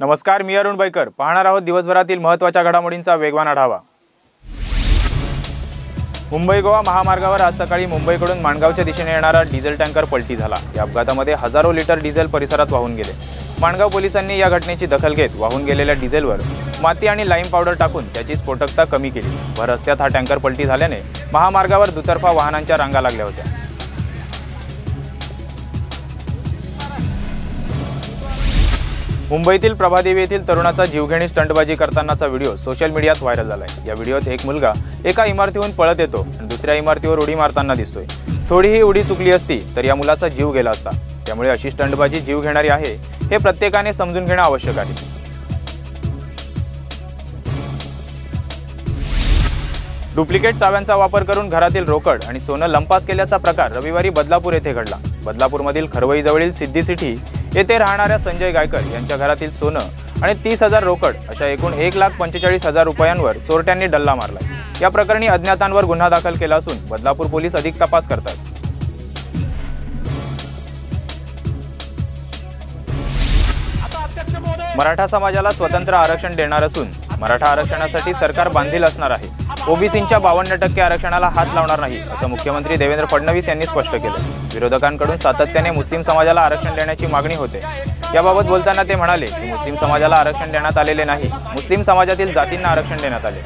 नमस्कार मी अरुण बैकर. पाहणार आहोत दिवसभरातील महत्त्वाच्या घडामोडींचा वेगवान आढावा. मुंबई गोवा महामार्गावर आज सकाळी मुंबईकडून माणगावच्या दिशेने येणारा डिझेल टँकर पलटी झाला. या अपघातामध्ये हजारो लिटर डिझेल परिसरात वाहून गेले. माणगाव पोलिसांनी या घटनेची दखल घेत वाहून गेलेल्या डिझेलवर माती आणि लाईम पावडर टाकून त्याची स्फोटकता कमी केली. भर रस्त्यात हा टँकर पलटी झाल्याने महामार्गावर दुतर्फा वाहनांच्या रांगा लागल्या होत्या. मुंबईतील प्रभादेवी येथील तरुणाचा जीवघेणी स्टंटबाजी करतानाचा व्हिडिओ सोशल मीडियात व्हायरल झाला आहे या व्हिडिओत एक मुलगा एका इमारतीहून पळत येतो आणि दुसऱ्या इमारतीवर उडी मारताना दिसतोय. थोडीही उडी चुकली असती तर या मुलाचा जीव गेला असता. त्यामुळे अशी स्टंटबाजी जीव घेणारी आहे हे प्रत्येकाने समजून घेणं आवश्यक आहे. डुप्लिकेट चाव्यांचा वापर करून घरातील रोकड आणि सोनं लंपास केल्याचा प्रकार रविवारी बदलापूर येथे घडला. बदलापूरमधील खरवईजवळील सिद्धी सिटी येथे राहणाऱ्या संजय गायकर यांच्या घरातील सोनं आणि तीस हजार रोकड अशा एकूण एक लाख पंचेचाळीस हजार रुपयांवर चोरट्यांनी डल्ला मारला. या प्रकरणी अज्ञातांवर गुन्हा दाखल केला असून बदलापूर पोलीस अधिक तपास करतात. मराठा समाजाला स्वतंत्र आरक्षण देणार असून मराठा आरक्षणासाठी सरकार बांधील असणार आहे. ओबीसींच्या बावन्न टक्के आरक्षणाला हात लावणार नाही असं मुख्यमंत्री देवेंद्र फडणवीस यांनी स्पष्ट केलं. विरोधकांकडून सातत्याने मुस्लिम समाजाला आरक्षण देण्याची मागणी होते. याबाबत बोलताना ते म्हणाले की मुस्लिम समाजाला आरक्षण देण्यात आलेले नाही. मुस्लिम समाजातील जातींना आरक्षण देण्यात आले.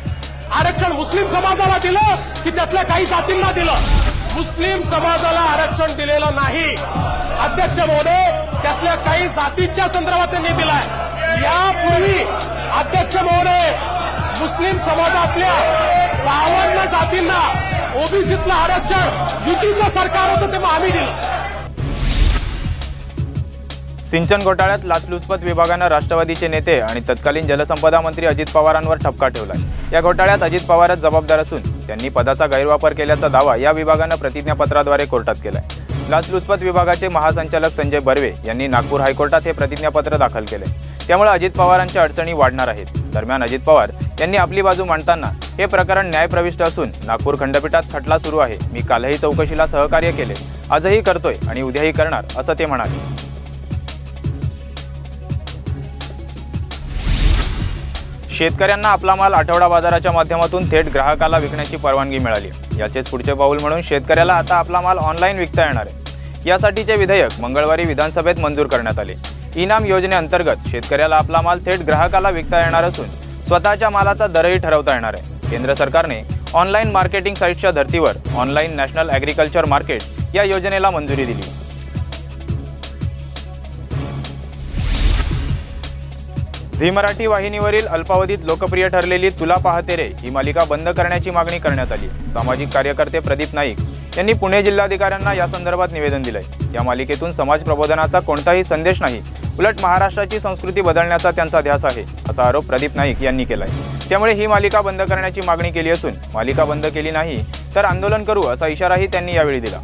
आरक्षण मुस्लिम समाजाला दिलं की त्यातल्या काही जातींना दिलं. मुस्लिम समाजाला आरक्षण दिलेलं नाही. अध्यक्ष महोदय त्यातल्या काही जातींच्या संदर्भात त्यांनी दिलाय. यापूर्वी अध्यक्ष महोदय मुस्लिम समाजातल्या बावन्न जातींना ओबीसीतलं आरक्षण युतीचं सरकार होतं ते आम्ही दिलं सिंचन घोटाळ्यात लाचलुचपत विभागानं राष्ट्रवादीचे नेते आणि तत्कालीन जलसंपदा मंत्री अजित पवारांवर ठपका ठेवलाय. या घोटाळ्यात अजित पवारच जबाबदार असून त्यांनी पदाचा गैरवापर केल्याचा दावा या विभागानं प्रतिज्ञापत्राद्वारे कोर्टात केलाय. लाचलुचपत विभागाचे महासंचालक संजय बर्वे यांनी नागपूर हायकोर्टात हे प्रतिज्ञापत्र दाखल केले त्यामुळे अजित पवारांच्या अडचणी वाढणार आहेत. दरम्यान अजित पवार यांनी आपली बाजू मांडताना हे प्रकरण न्यायप्रविष्ट असून नागपूर खंडपीठात खटला सुरू आहे. मी कालही चौकशीला सहकार्य केले. आजही करतोय आणि उद्याही करणार असं ते म्हणाले. शेतकऱ्यांना आपला माल आठवडा बाजाराच्या माध्यमातून थेट ग्राहकाला विकण्याची परवानगी मिळाली. याचेच पुढचे पाऊल म्हणून शेतकऱ्याला आता आपला माल ऑनलाईन विकता येणार आहे. यासाठीचे विधेयक मंगळवारी विधानसभेत मंजूर करण्यात आले. इनाम योजनेअंतर्गत शेतकऱ्याला आपला माल थेट ग्राहकाला विकता येणार असून स्वतःच्या मालाचा दरही ठरवता येणार आहे. केंद्र सरकारने ऑनलाईन मार्केटिंग साईट्सच्या धर्तीवर ऑनलाईन नॅशनल ॲग्रिकल्चर मार्केट या योजनेला मंजुरी दिली. झी मराठी वाहिनीवरील अल्पावधीत लोकप्रिय ठरलेली तुला पाहते रे ही मालिका बंद करण्याची मागणी करण्यात आली सामाजिक कार्यकर्ते प्रदीप नाईक यांनी पुणे जिल्हाधिकाऱ्यांना या संदर्भात निवेदन दिलंय. या मालिकेतून समाज प्रबोधनाचा कोणताही संदेश नाही उलट महाराष्ट्राची संस्कृती बदलण्याचा त्यांचा ध्यास आहे असा आरोप प्रदीप नाईक यांनी केलाय. त्यामुळे ही मालिका बंद करण्याची मागणी केली असून मालिका बंद केली नाही तर आंदोलन करू असा इशाराही त्यांनी यावेळी दिला.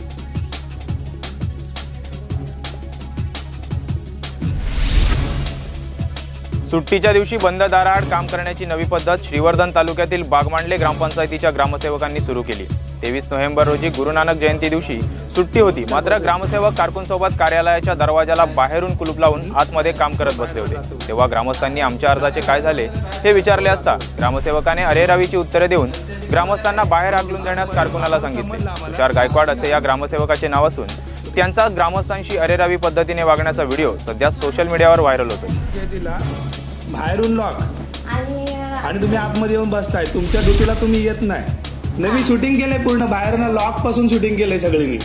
सुट्टीच्या दिवशी बंद दाराआड काम करण्याची नवी पद्धत श्रीवर्धन तालुक्यातील बागमांडले ग्रामपंचायतीच्या ग्रामसेवकांनी सुरू केली. तेवीस नोव्हेंबर रोजी गुरु नानक जयंती दिवशी सुट्टी होती. मात्र ग्रामसेवक कारकूनसोबत कार्यालयाच्या दरवाजाला बाहेरून कुलूप लावून आतमध्ये काम करत बसले होते. तेव्हा ग्रामस्थांनी आमच्या अर्जाचे काय झाले हे विचारले असता ग्रामसेवकाने अरेरावीची उत्तरे देऊन ग्रामस्थांना बाहेर हाकलून देण्यास कारकुनाला सांगितले. तुषार गायकवाड असे या ग्रामसेवकाचे नाव असून त्यांचा ग्रामस्थांशी अरेरावी पद्धतीने वागण्याचा व्हिडिओ सध्या सोशल मीडियावर व्हायरल होतो बाहेरून लॉक आणि आणि तुम्ही आतमध्ये येऊन बसताय. तुमच्या ड्युटीला तुम्ही येत नाही. नवी शूटिंग केलंय पूर्ण. बाहेरनं लॉकपासून शूटिंग केलंय सगळ्यांनी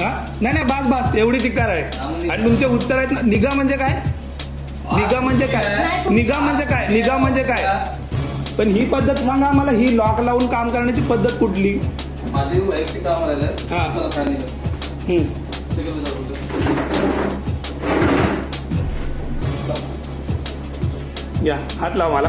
हा? नाही नाही बास बास. एवढी चिकार आहे. आणि तुमचे उत्तर आहेत ना निगा म्हणजे काय? निगा म्हणजे काय? निगा म्हणजे काय? निगा म्हणजे काय? पण ही पद्धत सांगा मला ही लॉक लावून काम करण्याची पद्धत कुठली? माझी वैयक्तिक काम हा. या हात लाव मला.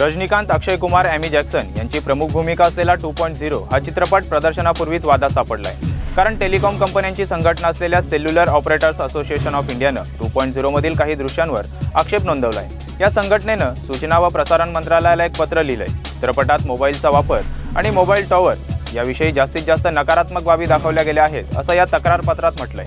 रजनीकांत अक्षय कुमार ॲमी जॅक्सन यांची प्रमुख भूमिका असलेला टू पॉईंट झिरो हा चित्रपट प्रदर्शनापूर्वीच वादात सापडलाय. कारण टेलिकॉम कंपन्यांची संघटना असलेल्या सेल्युलर ऑपरेटर्स असोसिएशन ऑफ इंडियानं टू पॉईंट झिरोमधील काही दृश्यांवर आक्षेप नोंदवलाय. या संघटनेनं सूचना व प्रसारण मंत्रालयाला एक पत्र लिहिलंय. चित्रपटात मोबाईलचा वापर आणि मोबाईल टॉवर याविषयी जास्तीत जास्त नकारात्मक बाबी दाखवल्या गेल्या आहेत असं या तक्रारपत्रात म्हटलंय.